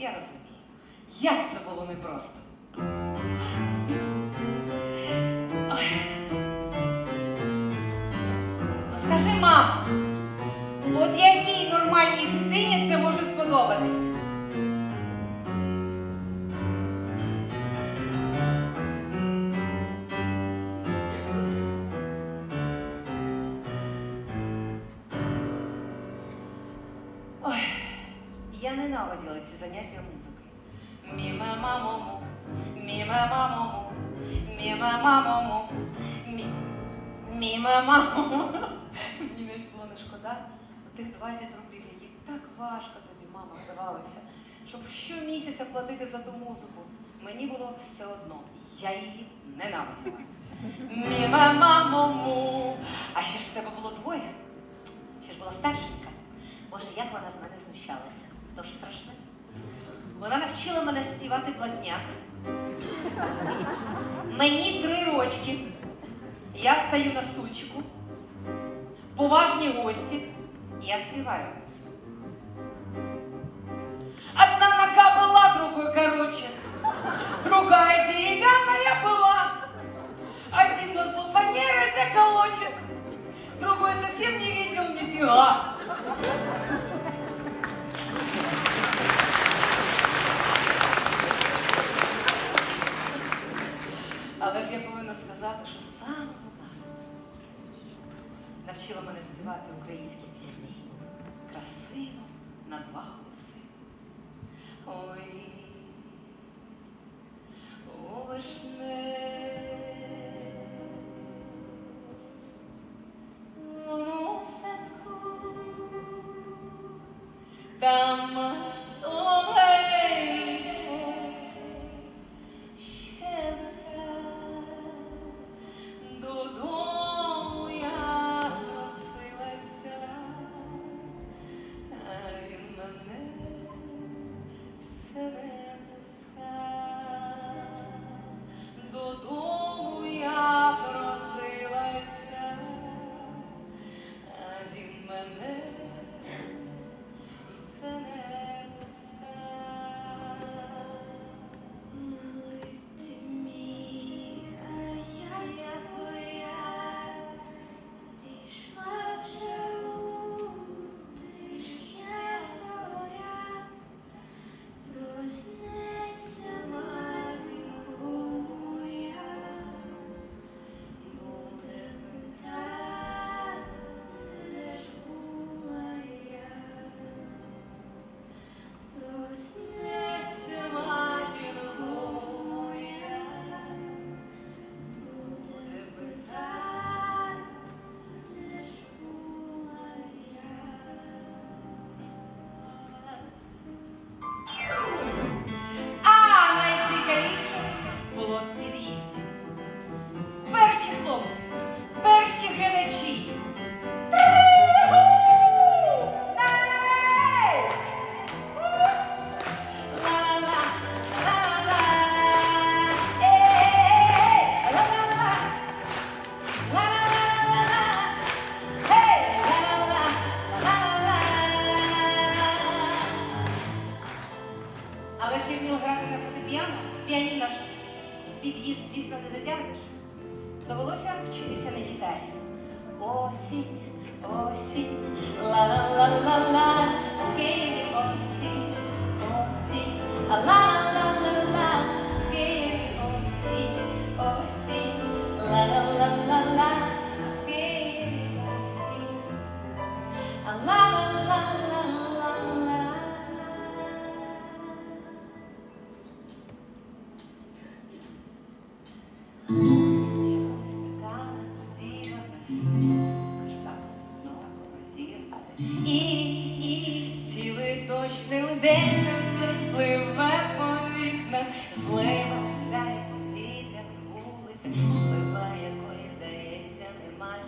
Я розумію, як це було непросто. Ну скажи, мам, от якій нормальній дитині це може сподобатись? Я ненавиділа ці заняття музикою. Міме мамому, міме мамому, міме мамому, мі- міме мамому. Мені навіть було не шкода тих 20 рублів, які так важко тобі, мама, вдавалося, щоб щомісяця платити за ту музику. Мені було все одно. Я її ненавиділа. Міме мамому. А ще ж в тебе було двоє. Ще ж була старшенька. Боже, як вона з мене знущалася. Тож страшне. Вона навчила мене співати платняк. Мені три рочки. Я стою на стульчику. Поважні гості. Я співаю. Одна нога была, другой короче. Другая деревянная была. Один нос был фанерой заколочен. Другой совсем не видел нифига. Навчила мене співати українські пісні. Красиво на два голоси. Ой, вишневому садку. Там Довелося вчитися на гітарі. Осінь, осінь, ла-ла-ла-ла-ла, в Києві осінь, осінь, ла-ла-ла-ла-ла, цілий точний день пливе по вікнах, злива гуляє повітря вулиця, злива якої, здається, немає